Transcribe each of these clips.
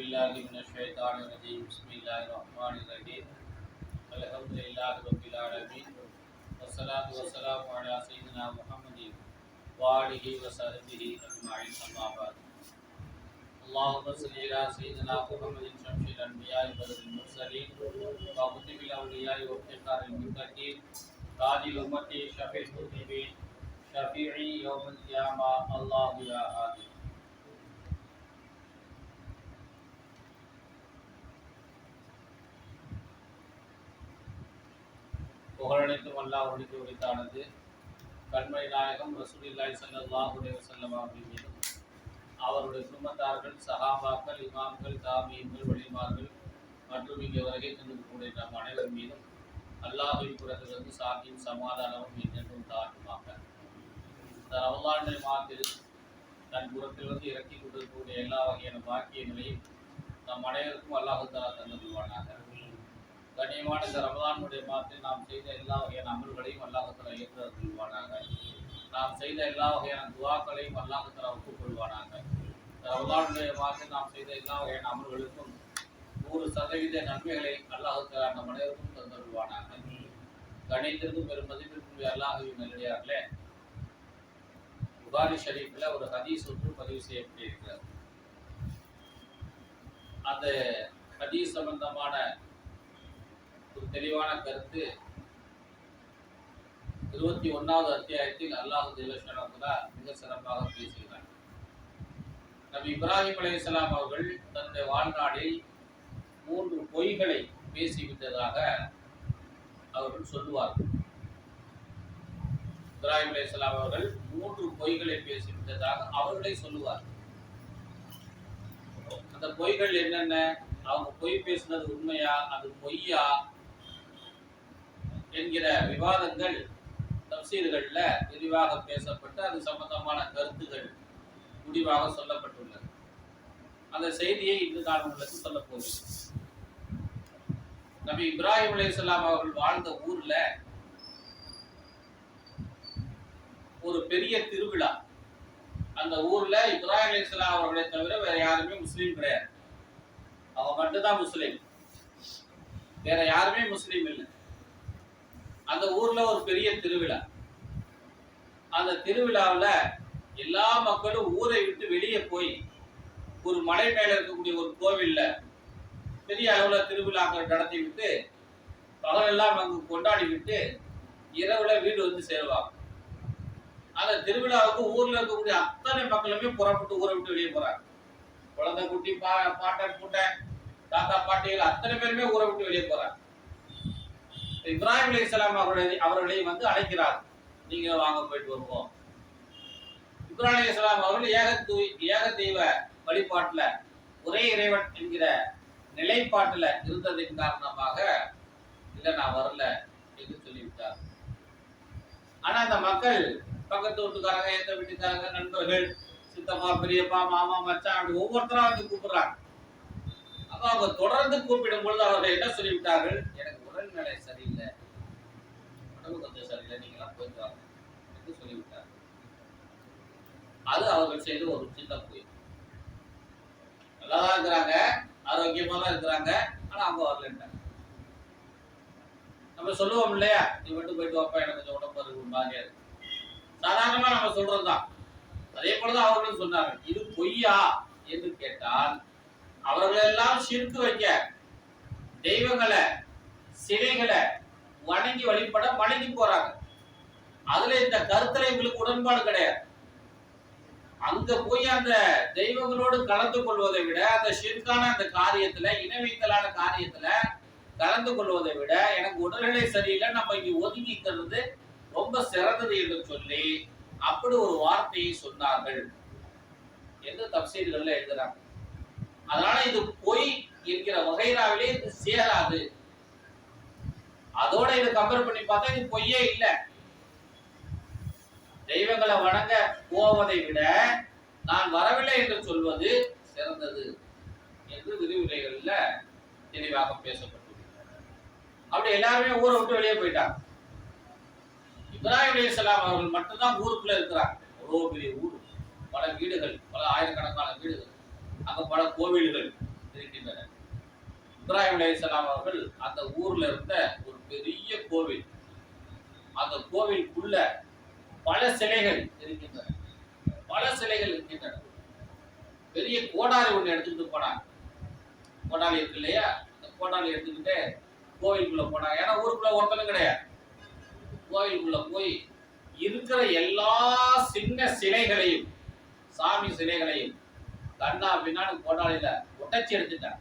بالله من الشيطان الرجيم بسم الله الرحمن الرحيم الحمد لله رب العالمين والصلاة والسلام على سيدنا محمد وآله وصحبه أجمعين أما بعد اللهم صل على سيدنا محمد شمس الأنبياء بدر المرسلين وكتب الأولياء وافتخار المتقين تاج الأمة شفيع المذنبين شفيعي يوم القيامة الله يا هادي புகழனைத்தும் அல்லாஹ் ஒழித்து உரித்தானது கண்மணி நாயகம் ரசூலில்லாய் ஸல்லல்லாஹு அலைஹி வஸல்லம் அவர்கள் அவருடைய குடும்பத்தார்கள் சஹாபாக்கள் இமாம்கள் தாமியங்கள் வழிமார்கள் மற்றும் இங்கே வருகை தந்திருக்கக்கூடிய நம் அனைவர் மீதும் அல்லாஹின் புறத்திலிருந்து சாந்தியும் சமாதானமும் என்றென்றும் தாழ்த்துமாக இந்த ரமலானை மாத்தில் தன் புறத்திலிருந்து இறக்கி கொண்டிருக்கக்கூடிய எல்லா வகையான பாக்கியங்களையும் நம் அனைவருக்கும் அல்லாஹு தலா தந்துடுவானாக கண்ணியமான இந்த ரமதானுடைய மாதத்தில் நாம் செய்த எல்லா வகையான அமல்களையும் அல்லாஹத்தலா ஏற்றுவானாக நாம் செய்த எல்லா வகையான துவாக்களையும் அல்லாஹத்தில் ஒப்புக்கொள்வானாக. இந்த ரமதானுடைய மாதத்தில் நாம் செய்த எல்லா வகையான அமல்களுக்கும் நூறு சதவீத நன்மைகளை அல்லாஹத்தில் அந்த மனிதருக்கும் தந்துடுவானாக கணித்திற்கும் பெரும் மதிப்பிற்கும் அல்லாஹுவின் நல்லடியார்களே புகாரி ஷரீஃபில் ஒரு ஹதீஸ் ஒன்று பதிவு செய்யப்பட்டிருக்கிறது. அந்த ஹதீஸ் சம்பந்தமான ஒரு தெளிவான கருத்து. இருபத்தி ஒன்றாவது அத்தியாயத்தில் அல்லாஹு ஜெல்லா மிக சிறப்பாக பேசுகிறார். நபி இப்ராஹிம் அலையாம் அவர்கள் தன்னுடைய வாழ்நாளில் மூன்று பொய்களை பேசிவிட்டதாக அவர்கள் சொல்லுவார்கள். இப்ராஹிம் அலையாம் அவர்கள் மூன்று பொய்களை பேசிவிட்டதாக அவர்களே சொல்லுவார்கள். அந்த பொய்கள் என்னென்ன? அவங்க பொய் பேசுனது உண்மையா? அது பொய்யா? என்கிற விவாதங்கள் தப்சீர்கள்ல விரிவாக பேசப்பட்டு அது சம்பந்தமான கருத்துகள் முடிவாக சொல்லப்பட்டுள்ளது. அந்த செய்தியை இன்று நான் உங்களுக்கு சொல்ல போகிறேன். நபி இப்ராஹிம் அலைஹிஸ்ஸலாம் அவர்கள் வாழ்ந்த ஊர்ல ஒரு பெரிய திருவிழா. அந்த ஊர்ல இப்ராஹிம் அலைஹிஸ்ஸலாம் அவர்களை தவிர வேற யாருமே முஸ்லீம் கிடையாது. அவன் மட்டும்தான் முஸ்லீம். வேற யாருமே முஸ்லீம் இல்லை. அந்த ஊர்ல ஒரு பெரிய திருவிழா. அந்த திருவிழாவில் எல்லா மக்களும் ஊரை விட்டு வெளியே போய் ஒரு மலை மேல இருக்கக்கூடிய ஒரு கோவில்ல பெரிய அளவில் திருவிழாக்கள் நடத்தி விட்டு பகலெல்லாம் அங்கு கொண்டாடி விட்டு இரவுல வீடு வந்து சேருவாங்க. அந்த திருவிழாவுக்கு ஊர்ல இருக்கக்கூடிய அத்தனை மக்களுமே புறப்பட்டு ஊரை விட்டு வெளியே போறாங்க. குழந்தை குட்டி பா பாட்டன் பூட்டை தாத்தா பாட்டிகள் அத்தனை பேருமே ஊரை விட்டு வெளியே போறாங்க. இப்ராஹிம் அலைஹிஸ்ஸலாம் அவர்களை அவர்களை வந்து அழைக்கிறார். நீங்க வாங்க போயிட்டு வருவோம். இப்ராஹிம் அலைஹிஸ்ஸலாம் அவர்கள் ஏக ஏக தெய்வ வழிபாட்டுல ஒரே இறைவன் என்கிற நிலைப்பாட்டுல இருந்ததின் காரணமாக இல்லை நான் வரல என்று சொல்லிவிட்டார். ஆனா அந்த மக்கள் பக்கத்து வீட்டுக்காரங்க எந்த வீட்டுக்காரங்க நண்பர்கள் சித்தப்பா பெரியப்பா மாமா மச்சான் அப்படி ஒவ்வொருத்தரா வந்து கூப்பிடுறாங்க. அப்ப அவங்க தொடர்ந்து கூப்பிடும் பொழுது அவர்கள் என்ன சொல்லிவிட்டார்கள்? எனக்கு உடல்நிலை சரியில்லை. உடம்பு கொஞ்சம் சரியில்லை நீங்களாம் போயிட்டு வாங்க என்று சொல்லிவிட்டார். அது அவர்கள் செய்த ஒரு சின்ன பொய் நல்லா தான் இருக்கிறாங்க ஆரோக்கியமா தான் இருக்கிறாங்க ஆனா அவங்க வரலன்ட்டாங்க நம்ம சொல்லுவோம் இல்லையா? நீ மட்டும் போயிட்டு வாப்பா எனக்கு கொஞ்சம் உடம்பு இருக்கு மாதிரியா இருக்கு சாதாரணமா நம்ம சொல்றதுதான். அதே போலதான் அவர்களும் சொன்னார்கள் இது பொய்யா என்று கேட்டால் அவர்களெல்லாம் சிரித்து வைக்க தெய்வங்களை சிலைகளை வணங்கி வழிபட வணங்கி போறாங்க. அதுல இந்த கருத்துல எங்களுக்கு உடன்பாடு கிடையாது. அங்க போய் அந்த தெய்வங்களோடு கலந்து கொள்வதை விட அந்த ஷிர்கான அந்த காரியத்துல இனவீத்தலான காரியத்துல கலந்து கொள்வதை விட எனக்கு உடல்நிலை சரியில்லை நம்ம இங்க ஒதுங்கிக்கிறது ரொம்ப சிறந்தது என்று சொல்லி அப்படி ஒரு வார்த்தையை சொன்னார்கள் என்று தப்சீல்கள்ல எழுதுறாங்க. அதனால இது பொய் என்கிற வகைராவிலே இது சேராது. அதோட இதை கம்பேர் பண்ணி பார்த்தா இது பொய்யே இல்ல. தெய்வங்களை வணங்க போவதை விட நான் வரவில்லை என்று சொல்வது சிறந்தது என்று விதிமுறைகள்ல தெளிவாக பேசப்பட்டுள்ளது அப்படி எல்லாருமே ஊரை விட்டு வெளியே போயிட்டாங்க. இப்ராஹிம் அலைஹிஸ்ஸலாம் அவர்கள் மட்டும்தான் ஊருக்குள்ள இருக்கிறாங்க. அவ்வளோ பெரிய ஊர். பல வீடுகள் பல ஆயிரக்கணக்கான வீடுகள் அங்க பல கோவில்கள் இருக்கின்றன. இப்ராஹிம் அலைஹிஸ்ஸலாம் அவர்கள் அந்த ஊர்ல இருந்த ஒரு கோவில். அந்த கோவிலுக்குள்ள பல சிலைகள் இருக்கின்றன. பல சிலைகள் இருக்கின்றன. பெரிய கோடாரி ஒன்று எடுத்துக்கிட்டு போனாங்க. கோடாலி இருக்கு இல்லையா? அந்த கோடாலி எடுத்துக்கிட்டு கோவிலுக்குள்ள போனாங்க. ஏன்னா ஊருக்குள்ள ஒருத்தனும் கிடையாது. கோவிலுக்குள்ள போய் இருக்கிற எல்லா சின்ன சிலைகளையும் சாமி சிலைகளையும் கண்ணா பின்னான்னு கோடாலியில உடைச்சி எடுத்துட்டாங்க.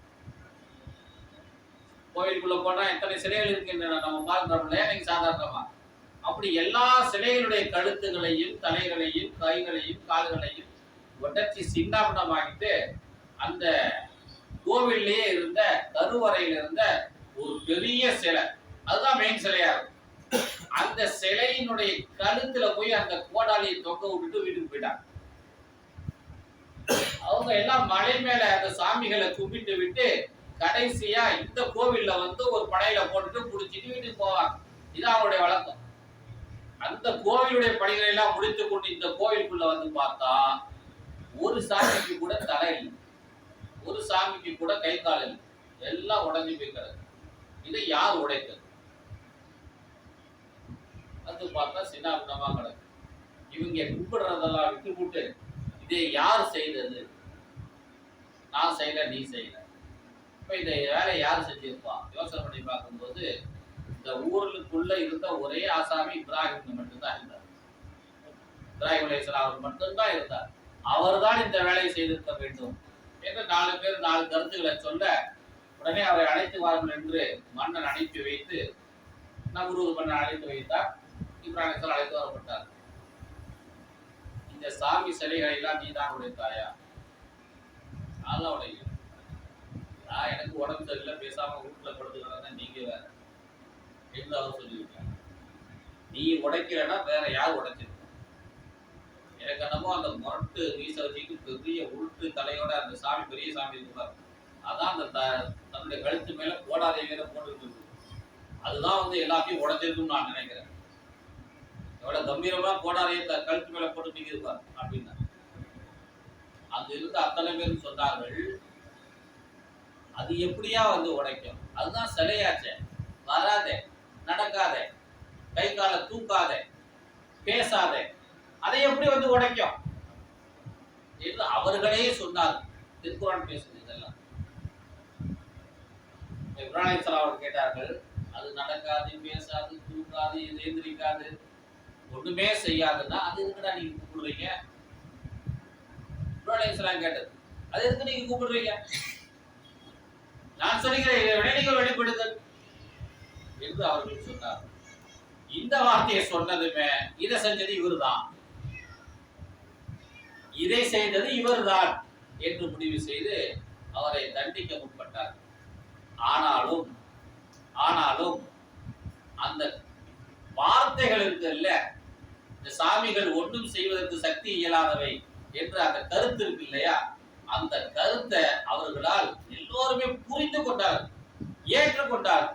கோவிலுக்குள்ள போனா எத்தனை சிலைகள் இருக்கின்றன நம்ம பார்க்கிறோம். நீங்க சாதாரணமா. அப்படி எல்லா சிலைகளுடைய கழுத்துகளையும் தலைகளையும் கைகளையும் கால்களையும் உடைச்சி சின்னாபின்னமாக்கிட்டு அந்த கோவில்லையே இருந்த கருவறையில இருந்த ஒரு பெரிய சிலை. அதுதான் மெயின் சிலையா இருக்கும். அந்த சிலையினுடைய கழுத்துல போய் அந்த கோடாலியை தொங்க விட்டுட்டு வீட்டுக்கு போயிட்டாங்க. அவங்க எல்லாம் மலை மேல அந்த சாமிகளை கும்பிட்டு விட்டு கடைசியா இந்த கோவில்ல வந்து ஒரு படையில போட்டுட்டு புடிச்சிட்டு வீட்டுக்கு போவாங்க. இது அவருடைய வழக்கம். அந்த கோவிலுடைய பணிகளை எல்லாம் முடித்து கொண்டு இந்த கோவிலுக்குள்ள வந்து பார்த்தா ஒரு சாமிக்கு கூட தலை இல்லை. ஒரு சாமிக்கு கூட கை கால் இல்லை. எல்லாம் உடஞ்சி போய் இதை யார் உடைத்தது? அது பார்த்தா சின்ன கிடக்கு. இவங்க கும்பிடுறதெல்லாம் விட்டு விட்டு இதை யார் செய்தது? நான் செய்யல நீ செய்யல. இப்போ இந்த வேலை யார் செஞ்சிருப்பா? யோசனை பண்ணி பார்க்கும்போது இந்த ஊருக்குள்ள இருந்த ஒரே ஆசாமி இப்ராஹிம் மட்டும்தான் இருந்தார். இப்ராஹிம் அலைஹிஸ்ஸலாம் அவர் மட்டும்தான் இருந்தார். அவர்தான் இந்த வேலையை செய்திருக்க வேண்டும் என்று நாலு பேர் நாலு கருத்துக்களை சொல்ல உடனே அவரை அழைத்து வாருங்கள் என்று மன்னன் அனுப்பி வைத்து நபுரூர் மன்னன் அழைத்து வைத்தார். இப்ராஹிம் அழைத்து வரப்பட்டார். இந்த சாமி சிலைகளை எல்லாம் நீதான் உடைத்தாயா அதெல்லாம் உடைக்கல நான் எனக்கு உடம்பு சரியில்லை பேசாம வீட்டுல படுத்துக்கிறதா நீங்க வேற என்று அவர் சொல்லியிருக்காங்க நீ உடைக்கலைன்னா வேற யார் உடைச்சிருக்க? எனக்கு என்னமோ அந்த முரட்டு வீச பெரிய உருட்டு தலையோட அந்த சாமி பெரிய சாமி இருக்கிறார் அதான் அந்த த- தன்னுடைய கழுத்து மேல போடாதே வேற போட்டுட்டு அதுதான் வந்து எல்லாத்தையும் உடைச்சிருக்குன்னு நான் நினைக்கிறேன். எவ்வளவு கம்பீரமா போடாதே த- கழுத்து மேல போட்டு நீங்க இருப்பார் அப்படின்னா. அங்க இருந்த அத்தனை பேரும் சொன்னார்கள் அது எப்படியா வந்து உடைக்கும்? அதுதான் சிலையாச்சே. வராதே நடக்காதே கை காலை தூக்காதே பேசாதே. அதை எப்படி வந்து உடைக்கும்? என்று அவர்களே சொன்னார். திருக்குறான் பேசுது இதெல்லாம். இப்ராஹிம் கேட்டார்கள் அது நடக்காது பேசாது தூக்காது எந்திரிக்காது. ஒண்ணுமே செய்யாதுன்னா அது எதுக்குடா நீங்க கூப்பிடுறீங்க? இப்ராஹிம் கேட்டது. அது எதுக்கு நீங்க கூப்பிடுறீங்க? நான் சொல்லுகிறேன் இதை விட வெளிப்படுங்கள் என்று அவர்கள் சொன்னார் இந்த வார்த்தையை சொன்னதுமே இதை செஞ்சது இவர்தான். இதை செய்தது இவர்தான் என்று முடிவு செய்து அவரை தண்டிக்க முற்பட்டார். ஆனாலும் ஆனாலும் அந்த வார்த்தைகள் இருக்குல்ல இந்த சாமிகள் ஒன்றும் செய்வதற்கு சக்தி இயலாதவை என்று அந்த கருத்து இருக்கு இல்லையா அந்த கருத்தை அவர்களால் எல்லோருமே கொண்டார் ஏற்றுக்கொண்டார்.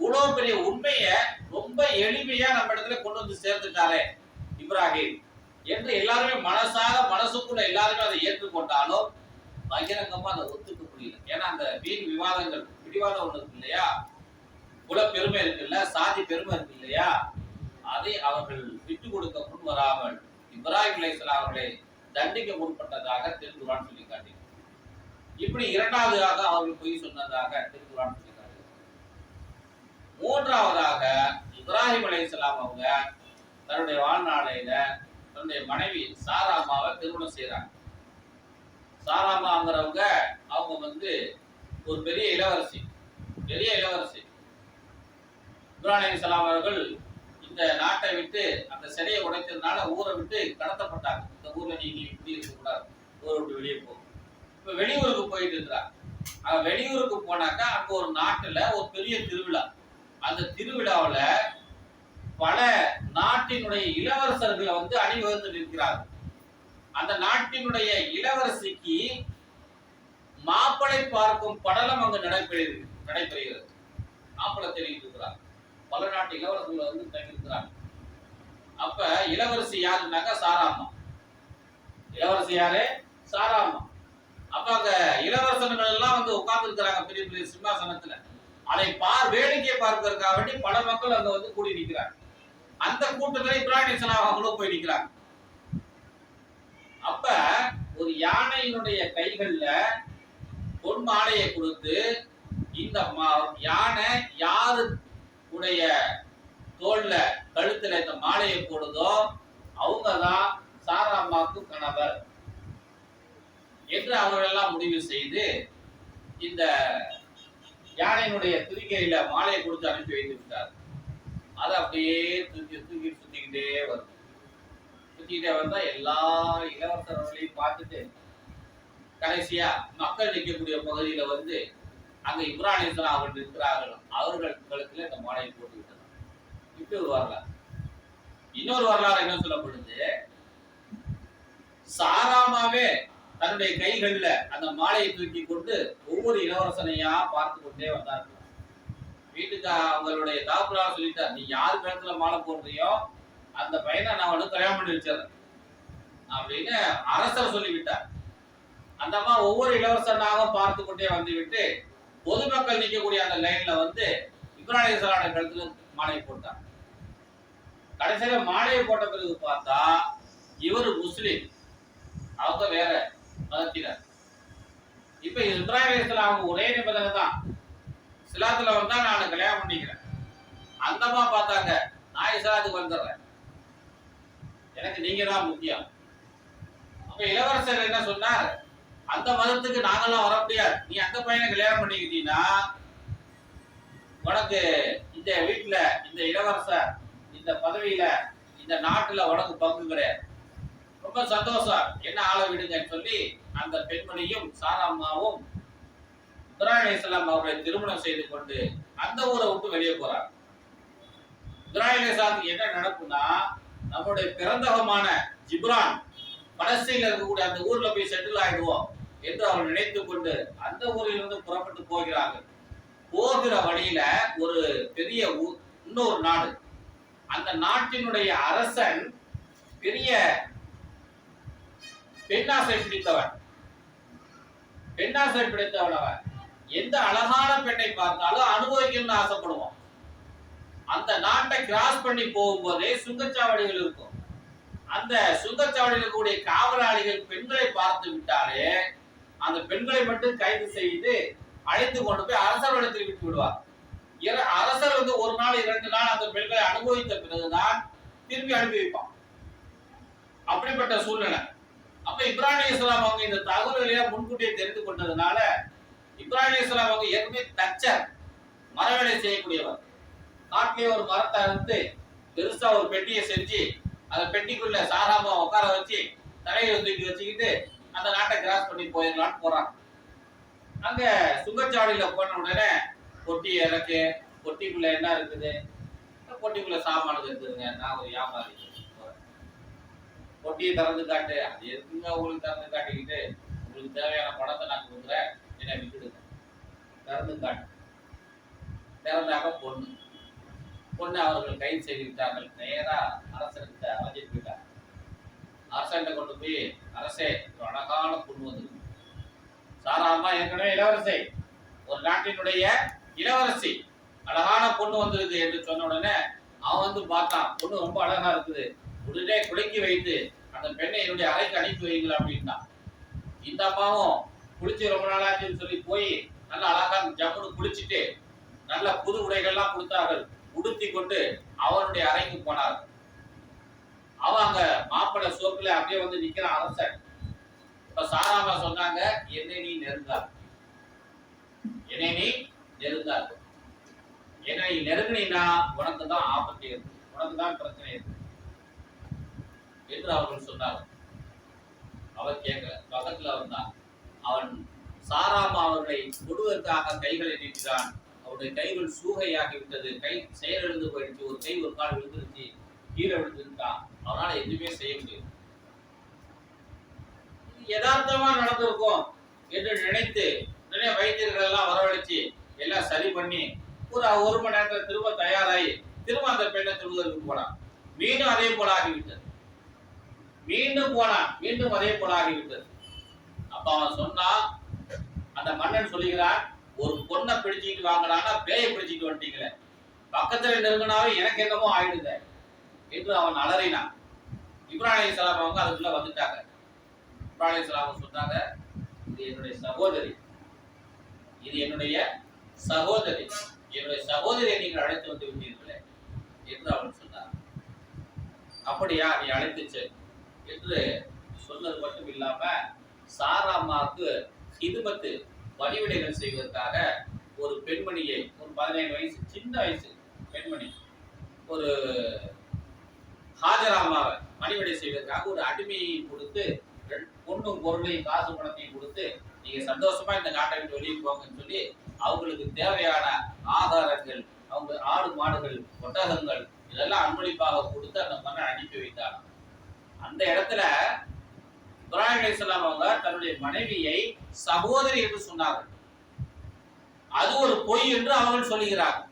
இவ்வளவு பெரிய உண்மைய ரொம்ப எளிமையா நம்ம இடத்துல கொண்டு வந்து சேர்த்துட்டாரே இப்ராஹிம். என்று எல்லாருமே மனசாக மனசுக்குள்ள எல்லாருமே அதை ஏற்றுக்கொண்டாலும் பகிரங்கமா அதை ஒத்துக்க முடியல. ஏன்னா அந்த வீண் விவாதங்கள் பிடிவாதம் ஒண்ணு இருக்கு இல்லையா? குல பெருமை இருக்குல்ல சாதி பெருமை இருக்கு இல்லையா? அதை அவர்கள் விட்டு கொடுக்க முன் வராமல் இப்ராஹிம் அலைஹிஸ்ஸலாம் அவர்களை தண்டிக்க முற்பட்டதாக திருக்குறான் சொல்லி காட்டினார் இப்படி இரண்டாவதாக அவர்கள் பொய் சொன்னதாக திருக்குறான் சொல்கிறார் மூன்றாவதாக இப்ராஹிம் அலைஹிஸ்ஸலாம் அவங்க தன்னுடைய வாழ்நாளையில தன்னுடைய மனைவி சாராமாவை திருமணம் செய்யறாங்க சாராமாங்கிறவங்க அவங்க வந்து ஒரு பெரிய இளவரசி பெரிய இளவரசி. இப்ராஹிம் சலாம் அவர்கள் இந்த நாட்டை விட்டு அந்த சிலையை உடைத்ததுனால ஊரை விட்டு கடத்தப்பட்டாங்க. இந்த ஊர்ல நீங்க இப்படி இருக்கக்கூடாது ஊரை விட்டு வெளியே போகும் இப்ப வெளியூருக்கு போயிட்டு இருக்கிறாங்க வெளியூருக்கு போனாக்கா அங்க ஒரு நாட்டுல ஒரு பெரிய திருவிழா. அந்த திருவிழாவுல பல நாட்டினுடைய இளவரசர்களை வந்து அணிவகுத்து நிற்கிறார்கள் அந்த நாட்டினுடைய இளவரசிக்கு மாப்பிளை பார்க்கும் படலம் அங்கு நடைபெறுகிறது நடைபெறுகிறது. மாப்பிளை தேடிட்டு இருக்கிறார். பல நாட்டு இளவரசர்கள் வந்து தங்கியிருக்கிறாங்க அப்ப இளவரசி யாருன்னாக்கா சாராமா இளவரசி யாரு? சாராமா அப்ப அங்க இளவரசர்கள் எல்லாம் வந்து உட்கார்ந்து இருக்கிறாங்க பெரிய பெரிய சிம்மாசனத்துல. அதை பார் வேடிக்கை பார்ப்பதற்காக வேண்டி பல மக்கள் அங்க வந்து கூடி நிற்கிறாங்க. அந்த கூட்டத்துல இப்ராஹிம் இஸ்லாம் அவங்களும் போய் நிற்கிறாங்க. அப்ப ஒரு யானையினுடைய கைகள்ல பொன் மாலையை கொடுத்து இந்த மா- யானை யாரு உடைய தோல்ல கழுத்துல இந்த மாலையை போடுதோ அவங்கதான் சாராமாக்கு கணவர். என்று அவர்களெல்லாம் முடிவு செய்து இந்த யானையினுடைய துதிக்கையில மாலையை கொடுத்து அனுப்பி வைத்து விட்டார். அது அப்படியே தூக்கி தூக்கி சுத்திக்கிட்டே வரும் சுத்திக்கிட்டே வந்தா எல்லா இளவரசர்களையும் பார்த்துட்டு கடைசியா மக்கள் நிற்கக்கூடிய பகுதியில வந்து அங்க இப்ராஹிம் அவர்கள் நிற்கிறார்கள். அவர்கள் கழுத்துல இந்த மாலையை போட்டு விட்டனர் இப்படி ஒரு வரலாறு. இன்னொரு வரலாறு என்ன சொல்லப்படுது? சாராமாவே தன்னுடைய கைகள்ல அந்த மாலையை தூக்கி கொண்டு ஒவ்வொரு இளவரசனையா பார்த்து கொண்டே வந்தார்கள். வீட்டுக்கு அவங்களுடைய தாப்புரா சொல்லிட்டார் நீ யார் கழுத்துல மாலை போடுறியோ அந்த பையனை நான் வந்து கல்யாணம் பண்ணி வச்சிடறேன். அப்படின்னு அரசர் சொல்லிவிட்டார். அந்த அம்மா ஒவ்வொரு இளவரசனாக பார்த்து கொண்டே வந்து விட்டு பொதுமக்கள் நிற்கக்கூடிய அந்த லைன்ல வந்து இப்ராஹிம் சலாட கழுத்துல மாலையை போட்டார். கடைசியில மாலையை போட்ட பிறகு பார்த்தா இவர் முஸ்லீம் அவங்க வேற. மதத்தினர். இப்ப இப்ராஹிம் அவங்க ஒரே நிபந்தனை தான். சிலாத்துல வந்தா நான் கல்யாணம் பண்ணிக்கிறேன். அந்தமா பார்த்தாங்க நான் இஸ்லாத்துக்கு வந்துடுறேன். எனக்கு நீங்க தான் முக்கியம். அப்ப இளவரசர் என்ன சொன்னார்? அந்த மதத்துக்கு நாங்கெல்லாம் வர முடியாது. நீ அந்த பையனை கல்யாணம் பண்ணிக்கிட்டீங்கன்னா உனக்கு இந்த வீட்டுல இந்த இளவரசர் இந்த பதவியில இந்த நாட்டுல உனக்கு பங்கு கிடையாது. ரொம்ப சந்தோஷம். என்ன ஆள விடுங்கன்னு சொல்லி அந்த பெண்மணியும் சாராம்மாவும் இப்ராஹிம் இஸ்லாம் அவர்களை திருமணம் செய்து கொண்டு அந்த ஊரை விட்டு வெளியே போறார் இப்ராஹிம் இஸ்லாமுக்கு என்ன நடக்கும்னா நம்முடைய பிறந்தகமான ஜிப்ரான் பலஸ்தீன்ல இருக்கக்கூடிய அந்த ஊர்ல போய் செட்டில் ஆயிடுவோம் என்று அவர் நினைத்து கொண்டு அந்த ஊரிலிருந்து புறப்பட்டு போகிறார்கள் போகிற வழியில ஒரு பெரிய ஊர் இன்னொரு நாடு. அந்த நாட்டினுடைய அரசன் பெரிய பெண்ணாசை பிடித்தவன். பெண்ணாசை பிடித்தவன் எந்த அழகான பெண்ணை பார்த்தாலும் அனுபவிக்கணும்னு ஆசைப்படுவான். அந்த நாட்டை கிராஸ் பண்ணி போகும்போதே சுங்கச்சாவடிகள் இருக்கும். அந்த சுங்கச்சாவடியில் இருக்கக்கூடிய காவலாளிகள் பெண்களை பார்த்து விட்டாலே அந்த பெண்களை மட்டும் கைது செய்து அழைத்து கொண்டு போய் அரசர்களிடத்தில் விட்டு விடுவார். அரசர் வந்து ஒரு நாள் இரண்டு நாள் அந்த பெண்களை அனுபவித்த பிறகுதான் திரும்பி அனுபவிப்பான். அப்படிப்பட்ட சூழ்நிலை. அப்ப இப்ராஹிம் இஸ்லாம் அவங்க இந்த தகவல்களையா முன்கூட்டியே தெரிந்து கொண்டதுனால இப்ராஹிம் இஸ்லாம் அவங்க ஏற்கனவே தச்சர் மரவேலை செய்யக்கூடியவர். காட்டிலே ஒரு மரத்தை வந்து பெருசா ஒரு பெட்டியை செஞ்சு அந்த பெட்டிக்குள்ள சாராம உட்கார வச்சு தலையை தூக்கி வச்சுக்கிட்டு அந்த நாட்டை கிராஸ் பண்ணி போயிடலான்னு போறாங்க. அங்க சுங்கச்சாவடியில போன உடனே பொட்டி இறக்கு பொட்டிக்குள்ள என்ன இருக்குது? பொட்டிக்குள்ள சாமானுக்கு இருக்குதுங்க நான் ஒரு வியாபாரி. பொட்டியை திறந்து காட்டு. அது எதுக்குங்க உங்களுக்கு திறந்து காட்டிக்கிட்டு? உங்களுக்கு தேவையான பணத்தை நான் கொடுக்குறேன். என்னை விட்டுடுங்க. திறந்து காட்டு. திறந்தாக்க பொண்ணு. பொண்ணு அவர்கள் கைது செய்து விட்டார்கள் நேராக அரசர்கிட்ட அழைச்சிட்டு போயிட்டார் அரசன்ட்ட கொண்டு போய் அரசே ஒரு அழகான பொண்ணு வந்து சாராமா ஏற்கனவே இளவரசி. ஒரு நாட்டினுடைய இளவரசி. அழகான பொண்ணு வந்திருக்கு என்று சொன்ன உடனே அவன் வந்து பார்த்தான். பொண்ணு ரொம்ப அழகா இருக்குது. உடனே குலுக்கி வைத்து அந்த பெண்ணை என்னுடைய அறைக்கு அனுப்பி வைங்கள் அப்படின்னா இந்த அம்மாவும் குளிச்சு ரொம்ப நாளாச்சுன்னு சொல்லி போய் நல்லா அழகா ஜம்முன்னு குளிச்சுட்டு நல்ல புது உடைகள்லாம் கொடுத்தார்கள். உடுத்தி கொண்டு அவனுடைய அறைக்கு போனார் அவன் அங்க மாப்பிள்ளை சோப்புல அப்படியே வந்து நிக்கிறான் அரசன். இப்ப சாராமா சொன்னாங்க என்னை நீ நெருங்காது. என்னை நீ நெருங்காது. என்னை நீ நெருங்கினா உனக்கு தான் ஆபத்து இருக்கு உனக்கு தான் பிரச்சனை இருக்கு என்று அவர்கள் சொன்னார். அவர் கேட்கல பக்கத்தில் வந்தான். அவன் சாராமா அவர்களை தொடுவதற்காக கைகளை நீட்டினான். அவருடைய கைகள் சூகையாகி விட்டது கை செயலிழந்து போயிடுச்சு. ஒரு கை ஒரு கால் விழுந்துருச்சு. கீழே விழுந்துருக்கான். அவனால எதுவுமே செய்ய முடியாது யதார்த்தமா நடந்திருக்கும் என்று நினைத்து உடனே வைத்தியர்கள் எல்லாம் வரவழைச்சு எல்லாம் சரி பண்ணி ஒரு ஒரு மணி நேரத்துல திரும்ப தயாராகி திரும்ப அந்த பெண்ணை தொழுவதற்கு போனான். மீண்டும் அதே போல ஆகிவிட்டது. மீண்டும் போனான் மீண்டும் அதே போல ஆகிவிட்டது. அப்ப அவன் சொன்னான் அந்த மன்னன் சொல்லுகிறான் ஒரு பொண்ணை பிடிச்சிட்டு வாங்கலாம்னா பேயை பிடிச்சிட்டு வந்துட்டீங்களே. பக்கத்துல நெருங்கினாவே எனக்கு என்னமோ ஆயிடுத என்று அவன் அலறினான். இப்ராஹிம் சலாம் அவங்க அதுக்குள்ள வந்துட்டாங்க. இப்ராஹிம் சலாம் சொன்னாங்க இது என்னுடைய சகோதரி. இது என்னுடைய சகோதரி. என்னுடைய சகோதரியை நீங்கள் அழைத்து வந்து விட்டீர்களே என்று அவன் சொன்னார் அப்படியா நீ அழைத்து செல். என்று சொன்னது மட்டும் இல்லாம சாராமாவுக்கு ஹிதுமத்து செய்வதற்காக ஒரு பெண்மணியை ஒரு பதினேழு வயசு சின்ன வயசு பெண்மணி ஒரு ஹாஜராமாவை வழிவிடை செய்வதற்காக ஒரு அடிமையை கொடுத்து ரெண்டு பொண்ணும் பொருளையும் காசு பணத்தையும் கொடுத்து நீங்க சந்தோஷமா இந்த நாட்டை விட்டு வெளியே போங்கன்னு சொல்லி அவங்களுக்கு தேவையான ஆதாரங்கள் அவங்க ஆடு மாடுகள் ஒட்டகங்கள் இதெல்லாம் அன்பளிப்பாக கொடுத்து அந்த மன்னன் அனுப்பி வைத்தாங்க அந்த இடத்துல இப்ராஹிம் அலைஹிஸ்ஸலாம் அவங்க தன்னுடைய மனைவியை சகோதரி என்று சொன்னார்கள். அது ஒரு பொய் என்று அவர்கள் சொல்லுகிறார்கள்.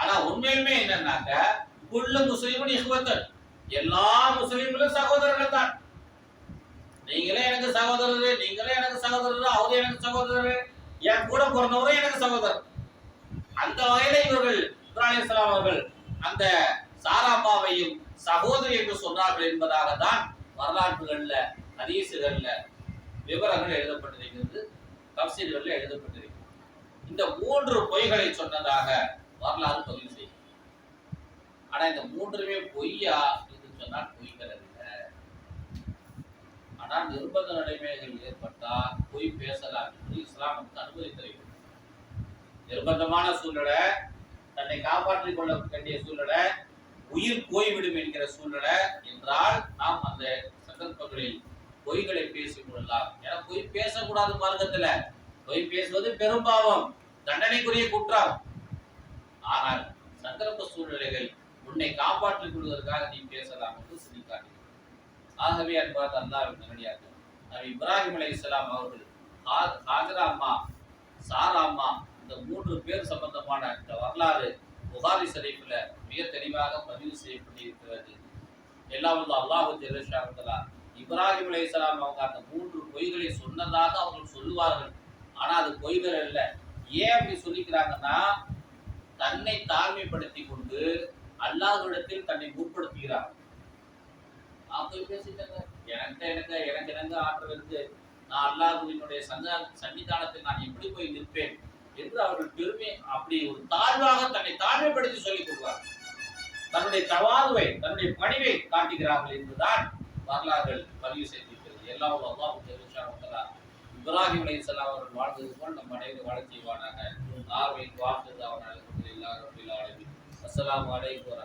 ஆனா உண்மையுமே என்னன்னாக்க குள்ள முஸ்லிமும் இஹ்வத்தன். எல்லா முஸ்லீம்களும் சகோதரர்கள் தான். நீங்களே எனக்கு சகோதரர் நீங்களே எனக்கு சகோதரர் அவரு எனக்கு சகோதரர் என் கூட பிறந்தவரும் எனக்கு சகோதரர். அந்த வகையில இவர்கள் இப்ராஹிம் அவர்கள் அந்த சாராமாவையும் சகோதரி என்று சொன்னார்கள் என்பதாக தான் வரலாற்றுகள்ல ஹதீசுகள்ல விவரங்கள் எழுதப்பட்டிருக்கிறது தப்சீல்கள் எழுதப்பட்டிருக்கிறது. இந்த மூன்று பொய்களை சொன்னதாக வரலாறு பதிவு செய்யும். ஆனா இந்த மூன்றுமே பொய்யா என்று சொன்னால் பொய்கள் அல்ல. ஆனால் நிர்பந்த நடைமுறைகள் ஏற்பட்டால் பொய் பேசலாம் என்று இஸ்லாம் நமக்கு அனுமதி தருகிறது. நிர்பந்தமான சூழ்நிலை தன்னை காப்பாற்றிக் கொள்ள வேண்டிய சூழ்நிலை உயிர் போய்விடும் என்கிற சூழ்நிலை என்றால் நாம் அந்த சந்தர்ப்பங்களில் பொய்களை பேசிக் கொள்ளலாம் ஏன்னா பொய் பேசக்கூடாது மார்க்கத்துல. பொய் பேசுவது பெரும்பாவம் தண்டனைக்குரிய குற்றம். ஆனால் சந்தர்ப்ப சூழ்நிலைகள் உன்னை காப்பாற்றிக் கொள்வதற்காக நீ பேசலாம் என்று சொல்லிக்காட்டு ஆகவே அன்பார் அல்லாவின் நகடியாக நபி இப்ராஹிம் இஸ்லாம் அவர்கள் ஹா- ஹாஜரா அம்மா சாரா அம்மா இந்த மூன்று பேர் சம்பந்தமான இந்த வரலாறு புகாரி ஷரீஃப்ல மிக தெளிவாக பதிவு செய்யப்பட்டிருக்கிறது. எல்லாம் அல்லாஹு ஜெருஷாவதலா இப்ராஹிம் அலைஹிஸ்ஸலாம் அவங்க அந்த மூன்று பொய்களை சொன்னதாக அவர்கள் சொல்லுவார்கள். ஆனா அது பொய்கள் அல்ல. ஏன் அப்படி சொல்லிக்கிறாங்கன்னா தன்னை தாழ்மைப்படுத்தி கொண்டு அல்லாஹ்விடத்தில் தன்னை முற்படுத்துகிறார். எனக்கு எனக்கு எனக்கு எனக்கு ஆற்றல் இருந்து நான் அல்லாஹுவினுடைய சன்னிதானத்தில் நான் எப்படி போய் நிற்பேன்? என்று அவர்கள் பெருமை அப்படி ஒரு தாழ்வாக தன்னை தாழ்மைப்படுத்தி சொல்லிக் கொள்வார். தன்னுடைய தவாதுவை தன்னுடைய பணிவை காட்டுகிறார்கள் என்றுதான் வரலாறுகள் பதிவு செய்திருக்கிறது. எல்லாம் அல்லாஹ் ஜெருஷா இப்ராஹிம் அலைஹிஸ்ஸலாம் அவர்கள் வாழ்ந்தது போல் நம் அனைவரும் வாழச் செய்வானாக. ஆர்வை வாழ்ந்தது அவன் அலமதுல்லாஹ் ரபில் ஆலமீன். அஸ்ஸலாமு அலைக்கும்